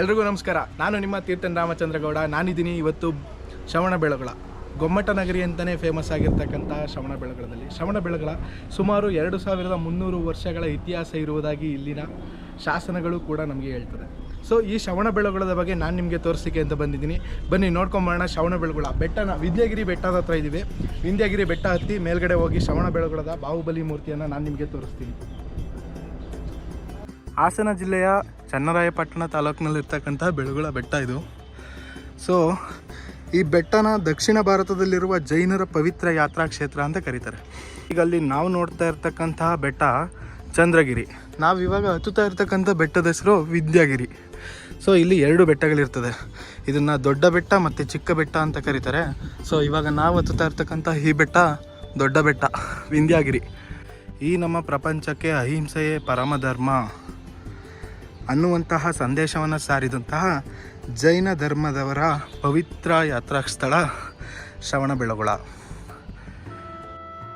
ಎಲ್ರಿಗೂ ನಮಸ್ಕಾರ. ನಾನು ನಿಮ್ಮ ತೀರ್ಥನ್ ರಾಮಚಂದ್ರಗೌಡ. ನಾನಿದ್ದೀನಿ ಇವತ್ತು ಶ್ರವಣ ಬೆಳಗೊಳ. ಗೊಮ್ಮಟ ನಗರಿ ಅಂತಲೇ ಫೇಮಸ್ ಆಗಿರ್ತಕ್ಕಂಥ ಶ್ರವಣ ಬೆಳಗೊಳದಲ್ಲಿ. ಶ್ರವಣ ಬೆಳಗೊಳ ಸುಮಾರು ಎರಡು ಸಾವಿರದ ಮುನ್ನೂರು ವರ್ಷಗಳ ಇತಿಹಾಸ ಇರುವುದಾಗಿ ಇಲ್ಲಿನ ಶಾಸನಗಳು ಕೂಡ ನಮಗೆ ಹೇಳ್ತದೆ. ಸೊ ಈ ಶ್ರವಣ ಬೆಳಗೊಳದ ಬಗ್ಗೆ ನಾನು ನಿಮಗೆ ತೋರಿಸಿಕೆ ಅಂತ ಬಂದಿದ್ದೀನಿ. ಬನ್ನಿ ನೋಡ್ಕೊಂಬರೋಣ ಶ್ರವಣ ಬೆಳಗೊಳ. ಬೆಟ್ಟನ ವಿದ್ಯಾಗಿರಿ ಬೆಟ್ಟದ ಹತ್ರ ಇದ್ದೀವಿ. ವಿದ್ಯಾಗಿರಿ ಬೆಟ್ಟ ಹತ್ತಿ ಮೇಲ್ಗಡೆ ಹೋಗಿ ಶ್ರವಣ ಬೆಳಗೊಳದ ಬಾಹುಬಲಿ ಮೂರ್ತಿಯನ್ನು ನಾನು ನಿಮಗೆ ತೋರಿಸ್ತೀನಿ. ಹಾಸನ ಜಿಲ್ಲೆಯ ಚನ್ನರಾಯಪಟ್ಟಣ ತಾಲೂಕಿನಲ್ಲಿರ್ತಕ್ಕಂಥ ಬೆಳಗುಳ ಬೆಟ್ಟ ಇದು. ಸೊ ಈ ಬೆಟ್ಟನ ದಕ್ಷಿಣ ಭಾರತದಲ್ಲಿರುವ ಜೈನರ ಪವಿತ್ರ ಯಾತ್ರಾ ಕ್ಷೇತ್ರ ಅಂತ ಕರೀತಾರೆ. ಈಗ ಅಲ್ಲಿ ನಾವು ನೋಡ್ತಾ ಇರ್ತಕ್ಕಂತಹ ಬೆಟ್ಟ ಚಂದ್ರಗಿರಿ. ನಾವು ಇವಾಗ ಹತ್ತುತ್ತಾ ಇರ್ತಕ್ಕಂಥ ಬೆಟ್ಟದ ಹೆಸರು ವಿದ್ಯಾಗಿರಿ. ಸೊ ಇಲ್ಲಿ ಎರಡು ಬೆಟ್ಟಗಳಿರ್ತದೆ. ಇದನ್ನು ದೊಡ್ಡ ಬೆಟ್ಟ ಮತ್ತು ಚಿಕ್ಕ ಬೆಟ್ಟ ಅಂತ ಕರೀತಾರೆ. ಸೊ ಇವಾಗ ನಾವು ಹತ್ತುತ್ತಾ ಇರ್ತಕ್ಕಂಥ ಈ ಬೆಟ್ಟ ದೊಡ್ಡ ಬೆಟ್ಟ ವಿಂಧ್ಯಾಗಿರಿ ಈ ನಮ್ಮ ಪ್ರಪಂಚಕ್ಕೆ ಅಹಿಂಸೆಯೇ ಪರಮಧರ್ಮ ಅನ್ನುವಂತಹ ಸಂದೇಶವನ್ನು ಸಾರಿದಂತಹ ಜೈನ ಧರ್ಮದವರ ಪವಿತ್ರ ಯಾತ್ರಾ ಸ್ಥಳ ಶ್ರವಣ ಬೆಳಗೊಳ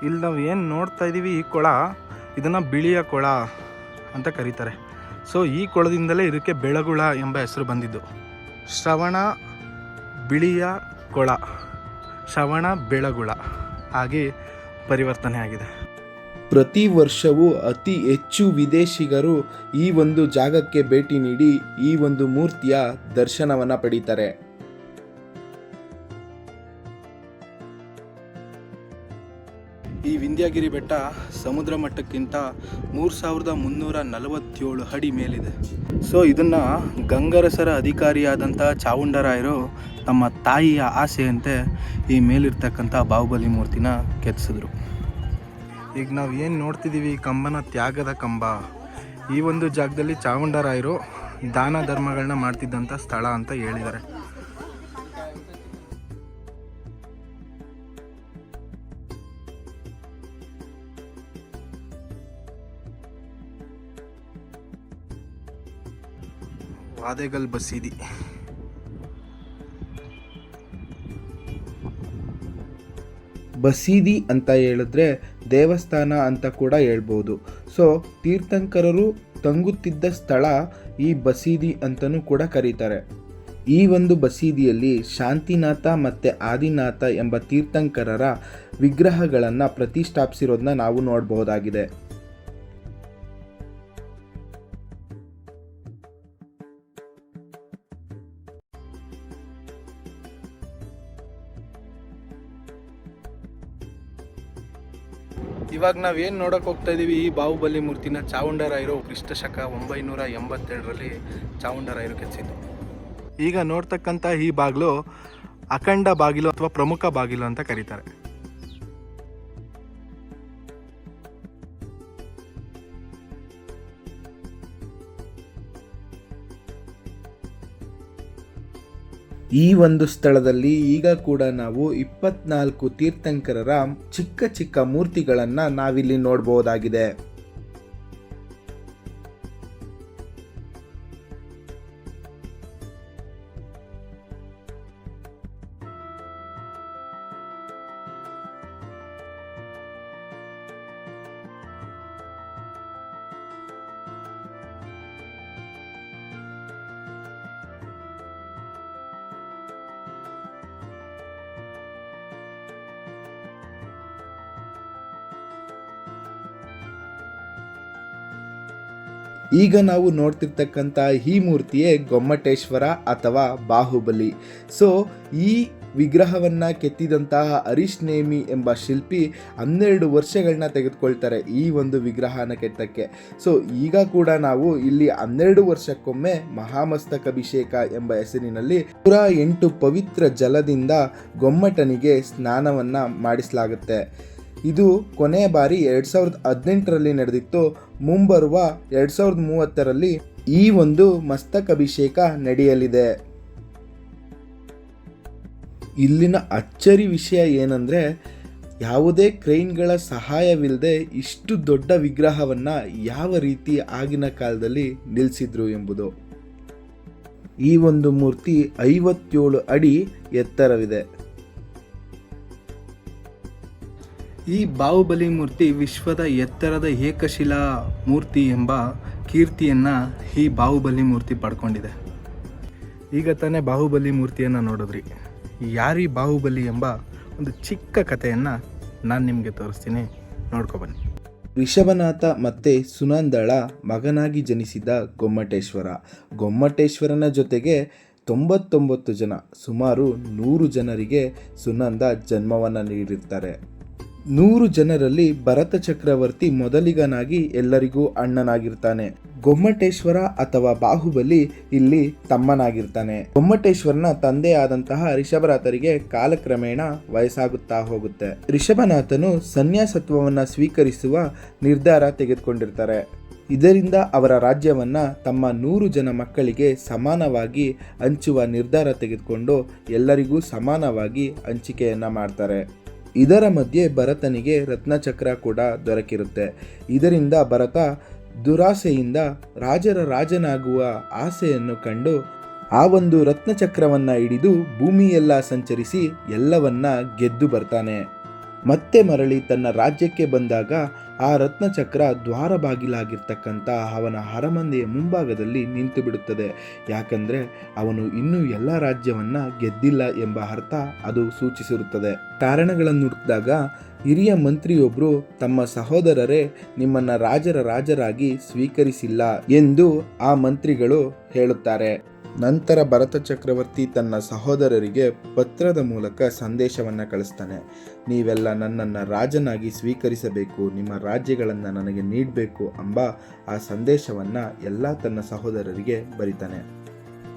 ಇಲ್ಲಿ ನಾವು ಏನು ನೋಡ್ತಾ ಇದ್ದೀವಿ ಈ ಕೊಳ, ಇದನ್ನು ಬಿಳಿಯ ಕೊಳ ಅಂತ ಕರೀತಾರೆ. ಸೊ ಈ ಕೊಳದಿಂದಲೇ ಇದಕ್ಕೆ ಬೆಳಗುಳ ಎಂಬ ಹೆಸರು ಬಂದಿದ್ದು. ಶ್ರವಣ ಬಿಳಿಯ ಕೊಳ, ಶ್ರವಣ ಬೆಳಗುಳ, ಹಾಗೆ ಪರಿವರ್ತನೆ ಆಗಿದೆ ಪ್ರತಿ ವರ್ಷವೂ ಅತಿ ಹೆಚ್ಚು ವಿದೇಶಿಗರು ಈ ಒಂದು ಜಾಗಕ್ಕೆ ಭೇಟಿ ನೀಡಿ ಈ ಒಂದು ಮೂರ್ತಿಯ ದರ್ಶನವನ್ನು ಪಡೀತಾರೆ. ಈ ವಿಂಧ್ಯಾಗಿರಿ ಬೆಟ್ಟ ಸಮುದ್ರ ಮಟ್ಟಕ್ಕಿಂತ ಮೂರು ಸಾವಿರದ ಮುನ್ನೂರ ನಲವತ್ತೇಳು ಅಡಿ ಮೇಲಿದೆ. ಸೊ ಇದನ್ನು ಗಂಗರಸರ ಅಧಿಕಾರಿಯಾದಂಥ ಚಾವುಂಡರಾಯರು ತಮ್ಮ ತಾಯಿಯ ಆಸೆಯಂತೆ ಈ ಮೇಲಿರ್ತಕ್ಕಂಥ ಬಾಹುಬಲಿ ಮೂರ್ತಿನ ಕೆತ್ತಿಸಿದ್ರು. ಈಗ ನಾವು ಏನು ನೋಡ್ತಿದ್ದೀವಿ ಈ ಕಂಬನ ತ್ಯಾಗದ ಕಂಬ. ಈ ಒಂದು ಜಾಗದಲ್ಲಿ ಚಾವುಂಡರಾಯರು ದಾನ ಧರ್ಮಗಳನ್ನ ಮಾಡ್ತಿದ್ದಂಥ ಸ್ಥಳ ಅಂತ ಹೇಳಿದ್ದಾರೆ. ವಾದೆಗಲ್ ಬಸೀದಿ. ಬಸೀದಿ ಅಂತ ಹೇಳಿದ್ರೆ ದೇವಸ್ಥಾನ ಅಂತ ಕೂಡ ಹೇಳ್ಬೋದು. ಸೊ ತೀರ್ಥಂಕರರು ತಂಗುತ್ತಿದ್ದ ಸ್ಥಳ ಈ ಬಸೀದಿ ಅಂತಲೂ ಕೂಡ ಕರೀತಾರೆ. ಈ ಒಂದು ಬಸೀದಿಯಲ್ಲಿ ಶಾಂತಿನಾಥ ಮತ್ತು ಆದಿನಾಥ ಎಂಬ ತೀರ್ಥಂಕರರ ವಿಗ್ರಹಗಳನ್ನು ಪ್ರತಿಷ್ಠಾಪಿಸಿರೋದನ್ನ ನಾವು ನೋಡಬಹುದಾಗಿದೆ. ಇವಾಗ ಏನು ನೋಡಕ್ ಹೋಗ್ತಾ ಇದ್ದೀವಿ ಈ ಬಾಹುಬಲಿ ಮೂರ್ತಿನ ಚಾವುಂಡರಾಯರು ಕ್ರಿಸ್ತ ಶಕ ಒಂಬೈನೂರ ಎಂಬತ್ತೆರಡರಲ್ಲಿ ಚಾವುಂಡರಾಯರು ಕೆತ್ತಿದ್ದು. ಈಗ ನೋಡ್ತಕ್ಕಂಥ ಈ ಬಾಗಿಲು ಅಖಂಡ ಬಾಗಿಲು ಅಥವಾ ಪ್ರಮುಖ ಬಾಗಿಲು ಅಂತ ಕರೀತಾರೆ. ಈ ಒಂದು ಸ್ಥಳದಲ್ಲಿ ಈಗ ಕೂಡ ನಾವು ಇಪ್ಪತ್ನಾಲ್ಕು ತೀರ್ಥಂಕರರ ಚಿಕ್ಕ ಚಿಕ್ಕ ಮೂರ್ತಿಗಳನ್ನು ನಾವಿಲ್ಲಿ ನೋಡಬಹುದಾಗಿದೆ ಈಗ ನಾವು ನೋಡ್ತಿರ್ತಕ್ಕಂಥ ಈ ಮೂರ್ತಿಯೇ ಗೊಮ್ಮಟೇಶ್ವರ ಅಥವಾ ಬಾಹುಬಲಿ. ಸೊ ಈ ವಿಗ್ರಹವನ್ನು ಕೆತ್ತಿದಂತಹ ಹರೀಶ್ ನೇಮಿ ಎಂಬ ಶಿಲ್ಪಿ ಹನ್ನೆರಡು ವರ್ಷಗಳನ್ನ ತೆಗೆದುಕೊಳ್ತಾರೆ ಈ ಒಂದು ವಿಗ್ರಹನ ಕೆತ್ತಕ್ಕೆ. ಸೊ ಈಗ ಕೂಡ ನಾವು ಇಲ್ಲಿ ಹನ್ನೆರಡು ವರ್ಷಕ್ಕೊಮ್ಮೆ ಮಹಾಮಸ್ತಕಾಭಿಷೇಕ ಎಂಬ ಹೆಸರಿನಲ್ಲಿ ನೂರ ಎಂಟು ಪವಿತ್ರ ಜಲದಿಂದ ಗೊಮ್ಮಟನಿಗೆ ಸ್ನಾನವನ್ನು ಮಾಡಿಸಲಾಗುತ್ತೆ. ಇದು ಕೊನೆಯ ಬಾರಿ ಎರಡು ಸಾವಿರದ ಹದಿನೆಂಟರಲ್ಲಿ ನಡೆದಿತ್ತು. ಮುಂಬರುವ ಎರಡು ಸಾವಿರದ ಮೂವತ್ತರಲ್ಲಿ ಈ ಒಂದು ಮಸ್ತಕಾಭಿಷೇಕ ನಡೆಯಲಿದೆ. ಇಲ್ಲಿನ ಅಚ್ಚರಿ ವಿಷಯ ಏನಂದರೆ, ಯಾವುದೇ ಕ್ರೈನ್ಗಳ ಸಹಾಯವಿಲ್ಲದೆ ಇಷ್ಟು ದೊಡ್ಡ ವಿಗ್ರಹವನ್ನು ಯಾವ ರೀತಿ ಆಗಿನ ಕಾಲದಲ್ಲಿ ನಿಲ್ಲಿಸಿದ್ರು ಎಂಬುದು. ಈ ಒಂದು ಮೂರ್ತಿ ಐವತ್ತೇಳು ಅಡಿ ಎತ್ತರವಿದೆ. ಈ ಬಾಹುಬಲಿ ಮೂರ್ತಿ ವಿಶ್ವದ ಎತ್ತರದ ಏಕಶಿಲಾ ಮೂರ್ತಿ ಎಂಬ ಕೀರ್ತಿಯನ್ನು ಈ ಬಾಹುಬಲಿ ಮೂರ್ತಿ ಪಡ್ಕೊಂಡಿದೆ. ಈಗ ತಾನೇ ಬಾಹುಬಲಿ ಮೂರ್ತಿಯನ್ನು ನೋಡಿದ್ರಿ. ಯಾರಿ ಬಾಹುಬಲಿ ಎಂಬ ಒಂದು ಚಿಕ್ಕ ಕಥೆಯನ್ನು ನಾನು ನಿಮಗೆ ತೋರಿಸ್ತೀನಿ. ನೋಡ್ಕೊಬನ್ನಿ ಋಷಭನಾಥ ಮತ್ತೆ ಸುನಂದಳ ಮಗನಾಗಿ ಜನಿಸಿದ ಗೊಮ್ಮಟೇಶ್ವರ. ಗೊಮ್ಮಟೇಶ್ವರನ ಜೊತೆಗೆ ತೊಂಬತ್ತೊಂಬತ್ತು ಜನ, ಸುಮಾರು ನೂರು ಜನರಿಗೆ ಸುನಂದ ಜನ್ಮವನ್ನು ನೀಡಿರ್ತಾರೆ. ನೂರು ಜನರಲ್ಲಿ ಭರತ ಚಕ್ರವರ್ತಿ ಮೊದಲಿಗನಾಗಿ ಎಲ್ಲರಿಗೂ ಅಣ್ಣನಾಗಿರ್ತಾನೆ. ಗೊಮ್ಮಟೇಶ್ವರ ಅಥವಾ ಬಾಹುಬಲಿ ಇಲ್ಲಿ ತಮ್ಮನಾಗಿರ್ತಾನೆ. ಗೊಮ್ಮಟೇಶ್ವರನ ತಂದೆಯಾದಂತಹ ರಿಷಭನಾಥರಿಗೆ ಕಾಲಕ್ರಮೇಣ ವಯಸ್ಸಾಗುತ್ತಾ ಹೋಗುತ್ತೆ. ರಿಷಭನಾಥನು ಸನ್ಯಾಸತ್ವವನ್ನ ಸ್ವೀಕರಿಸುವ ನಿರ್ಧಾರ ತೆಗೆದುಕೊಂಡಿರ್ತಾರೆ. ಇದರಿಂದ ಅವರ ರಾಜ್ಯವನ್ನ ತಮ್ಮ ನೂರು ಜನ ಮಕ್ಕಳಿಗೆ ಸಮಾನವಾಗಿ ಹಂಚುವ ನಿರ್ಧಾರ ತೆಗೆದುಕೊಂಡು ಎಲ್ಲರಿಗೂ ಸಮಾನವಾಗಿ ಹಂಚಿಕೆಯನ್ನು ಮಾಡ್ತಾರೆ. ಇದರ ಮಧ್ಯೆ ಭರತನಿಗೆ ರತ್ನಚಕ್ರ ಕೂಡ ದೊರಕಿರುತ್ತೆ. ಇದರಿಂದ ಭರತ ದುರಾಸೆಯಿಂದ ರಾಜರ ರಾಜನಾಗುವ ಆಸೆಯನ್ನು ಕಂಡು ಆ ಒಂದು ರತ್ನಚಕ್ರವನ್ನ ಹಿಡಿದು ಭೂಮಿಯೆಲ್ಲ ಸಂಚರಿಸಿ ಎಲ್ಲವನ್ನ ಗೆದ್ದು ಬರ್ತಾನೆ. ಮತ್ತೆ ಮರಳಿ ತನ್ನ ರಾಜ್ಯಕ್ಕೆ ಬಂದಾಗ ಆ ರತ್ನಚಕ್ರ ದ್ವಾರ ಬಾಗಿಲಾಗಿರ್ತಕ್ಕಂಥ ಅವನ ಅರಮನೆಯ ಮುಂಭಾಗದಲ್ಲಿ ನಿಂತು ಬಿಡುತ್ತದೆ ಯಾಕಂದ್ರೆ ಅವನು ಇನ್ನೂ ಎಲ್ಲ ರಾಜ್ಯವನ್ನ ಗೆದ್ದಿಲ್ಲ ಎಂಬ ಅರ್ಥ ಅದು ಸೂಚಿಸಿರುತ್ತದೆ. ಕಾರಣಗಳನ್ನು ಹುಡುಕಿದಾಗ ಹಿರಿಯ ಮಂತ್ರಿಯೊಬ್ಬರು ತಮ್ಮ ಸಹೋದರರೇ ನಿಮ್ಮನ್ನ ರಾಜರ ರಾಜರಾಗಿ ಸ್ವೀಕರಿಸಿಲ್ಲ ಎಂದು ಆ ಮಂತ್ರಿಗಳು ಹೇಳುತ್ತಾರೆ. ನಂತರ ಭರತ ಚಕ್ರವರ್ತಿ ತನ್ನ ಸಹೋದರರಿಗೆ ಪತ್ರದ ಮೂಲಕ ಸಂದೇಶವನ್ನ ಕಳಿಸ್ತಾನೆ. ನೀವೆಲ್ಲ ನನ್ನನ್ನು ರಾಜನಾಗಿ ಸ್ವೀಕರಿಸಬೇಕು, ನಿಮ್ಮ ರಾಜ್ಯಗಳನ್ನು ನನಗೆ ನೀಡಬೇಕು ಎಂಬ ಆ ಸಂದೇಶವನ್ನು ಎಲ್ಲ ತನ್ನ ಸಹೋದರರಿಗೆ ಬರಿತಾನೆ.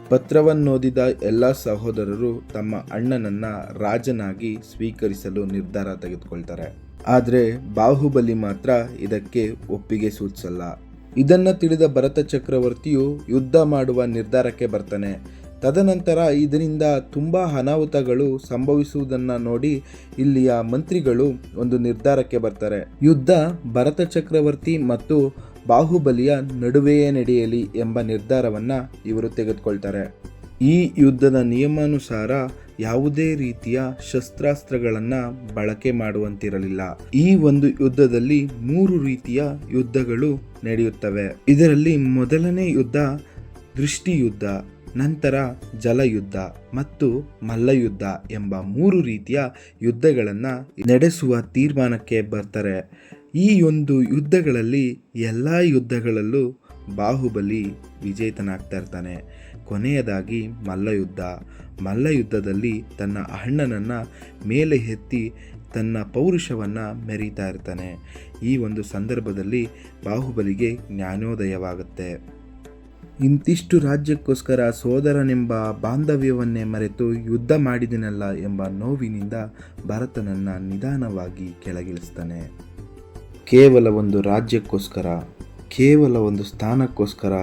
ಪತ್ರವನ್ನೋದಿದ ಎಲ್ಲ ಸಹೋದರರು ತಮ್ಮ ಅಣ್ಣನನ್ನು ರಾಜನಾಗಿ ಸ್ವೀಕರಿಸಲು ನಿರ್ಧಾರ ತೆಗೆದುಕೊಳ್ತಾರೆ. ಆದರೆ ಬಾಹುಬಲಿ ಮಾತ್ರ ಇದಕ್ಕೆ ಒಪ್ಪಿಗೆ ಸೂಚಿಸಲ್ಲ. ಇದನ್ನ ತಿಳಿದ ಭರತ ಚಕ್ರವರ್ತಿಯು ಯುದ್ಧ ಮಾಡುವ ನಿರ್ಧಾರಕ್ಕೆ ಬರ್ತಾನೆ. ತದನಂತರ ಇದರಿಂದ ತುಂಬ ಅನಾಹುತಗಳು ಸಂಭವಿಸುವುದನ್ನು ನೋಡಿ ಇಲ್ಲಿಯ ಮಂತ್ರಿಗಳು ಒಂದು ನಿರ್ಧಾರಕ್ಕೆ ಬರ್ತಾರೆ. ಯುದ್ಧ ಭರತ ಚಕ್ರವರ್ತಿ ಮತ್ತು ಬಾಹುಬಲಿಯ ನಡುವೆಯೇ ನಡೆಯಲಿ ಎಂಬ ನಿರ್ಧಾರವನ್ನು ಇವರು ತೆಗೆದುಕೊಳ್ತಾರೆ. ಈ ಯುದ್ಧದ ನಿಯಮಾನುಸಾರ ಯಾವುದೇ ರೀತಿಯ ಶಸ್ತ್ರಾಸ್ತ್ರಗಳನ್ನು ಬಳಕೆ ಮಾಡುವಂತಿರಲಿಲ್ಲ. ಈ ಒಂದು ಯುದ್ಧದಲ್ಲಿ ಮೂರು ರೀತಿಯ ಯುದ್ಧಗಳು ನಡೆಯುತ್ತವೆ. ಇದರಲ್ಲಿ ಮೊದಲನೇ ಯುದ್ಧ ದೃಷ್ಟಿ ಯುದ್ಧ ನಂತರ ಜಲಯುದ್ಧ ಮತ್ತು ಮಲ್ಲಯುದ್ಧ ಎಂಬ ಮೂರು ರೀತಿಯ ಯುದ್ಧಗಳನ್ನು ನಡೆಸುವ ತೀರ್ಮಾನಕ್ಕೆ ಬರ್ತಾರೆ. ಈ ಒಂದು ಯುದ್ಧಗಳಲ್ಲಿ ಎಲ್ಲ ಯುದ್ಧಗಳಲ್ಲೂ ಬಾಹುಬಲಿ ವಿಜೇತನಾಗ್ತಾ ಇರ್ತಾನೆ. ಕೊನೆಯದಾಗಿ ಮಲ್ಲಯುದ್ಧ. ಮಲ್ಲಯುದ್ಧದಲ್ಲಿ ತನ್ನ ಅಣ್ಣನನ್ನು ಮೇಲೆ ಎತ್ತಿ ತನ್ನ ಪೌರುಷವನ್ನು ಮೆರೀತಾ ಇರ್ತಾನೆ. ಈ ಒಂದು ಸಂದರ್ಭದಲ್ಲಿ ಬಾಹುಬಲಿಗೆ ಜ್ಞಾನೋದಯವಾಗುತ್ತೆ. ಇಂತಿಷ್ಟು ರಾಜ್ಯಕ್ಕೋಸ್ಕರ ಸೋದರನೆಂಬ ಬಾಂಧವ್ಯವನ್ನೇ ಮರೆತು ಯುದ್ಧ ಮಾಡಿದನಲ್ಲ ಎಂಬ ನೋವಿನಿಂದ ಭರತನನ್ನು ನಿಧಾನವಾಗಿ ಕೆಳಗಿಳಿಸ್ತಾನೆ. ಕೇವಲ ಒಂದು ರಾಜ್ಯಕ್ಕೋಸ್ಕರ ಕೇವಲ ಒಂದು ಸ್ಥಾನಕ್ಕೋಸ್ಕರ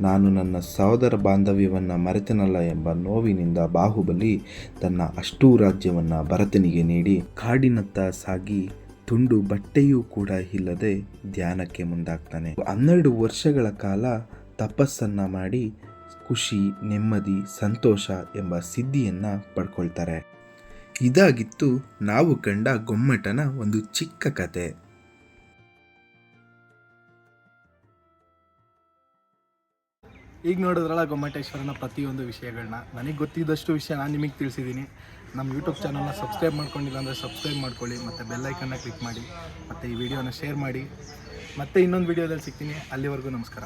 ನಾನು ನನ್ನ ಸಹೋದರ ಬಾಂಧವ್ಯವನ್ನು ಮರೆತನಲ್ಲ ಎಂಬ ನೋವಿನಿಂದ ಬಾಹುಬಲಿ ತನ್ನ ಅಷ್ಟೂ ರಾಜ್ಯವನ್ನು ಭರತನಿಗೆ ನೀಡಿ ಕಾಡಿನತ್ತ ಸಾಗಿ ತುಂಡು ಬಟ್ಟೆಯೂ ಕೂಡ ಇಲ್ಲದೆ ಧ್ಯಾನಕ್ಕೆ ಮುಂದಾಗ್ತಾನೆ. ಹನ್ನೆರಡು ವರ್ಷಗಳ ಕಾಲ ತಪಸ್ಸನ್ನು ಮಾಡಿ ಖುಷಿ, ನೆಮ್ಮದಿ, ಸಂತೋಷ ಎಂಬ ಸಿದ್ಧಿಯನ್ನು ಪಡ್ಕೊಳ್ತಾರೆ. ಇದಾಗಿತ್ತು ನಾವು ಕಂಡ ಗೊಮ್ಮಟನ ಒಂದು ಚಿಕ್ಕ ಕತೆ. ಈಗ ನೋಡಿದ್ರಲ್ಲ ಗೊಮ್ಮಟೇಶ್ವರನ ಪ್ರತಿಯೊಂದು ವಿಷಯಗಳನ್ನ. ನನಗೆ ಗೊತ್ತಿದ್ದಷ್ಟು ವಿಷಯ ನಾನು ನಿಮಗೆ ತಿಳಿಸಿದ್ದೀನಿ ನಮ್ಮ ಯೂಟ್ಯೂಬ್ ಚಾನಲ್ನ ಸಬ್ಸ್ಕ್ರೈಬ್ ಮಾಡ್ಕೊಂಡಿಲ್ಲ ಅಂದರೆ ಸಬ್ಸ್ಕ್ರೈಬ್ ಮಾಡ್ಕೊಳ್ಳಿ, ಮತ್ತು ಬೆಲ್ಲೈಕನ್ನ ಕ್ಲಿಕ್ ಮಾಡಿ, ಮತ್ತು ಈ ವಿಡಿಯೋನ ಶೇರ್ ಮಾಡಿ. ಮತ್ತೆ ಇನ್ನೊಂದು ವಿಡಿಯೋದಲ್ಲಿ ಸಿಗ್ತೀನಿ. ಅಲ್ಲಿವರೆಗೂ ನಮಸ್ಕಾರ.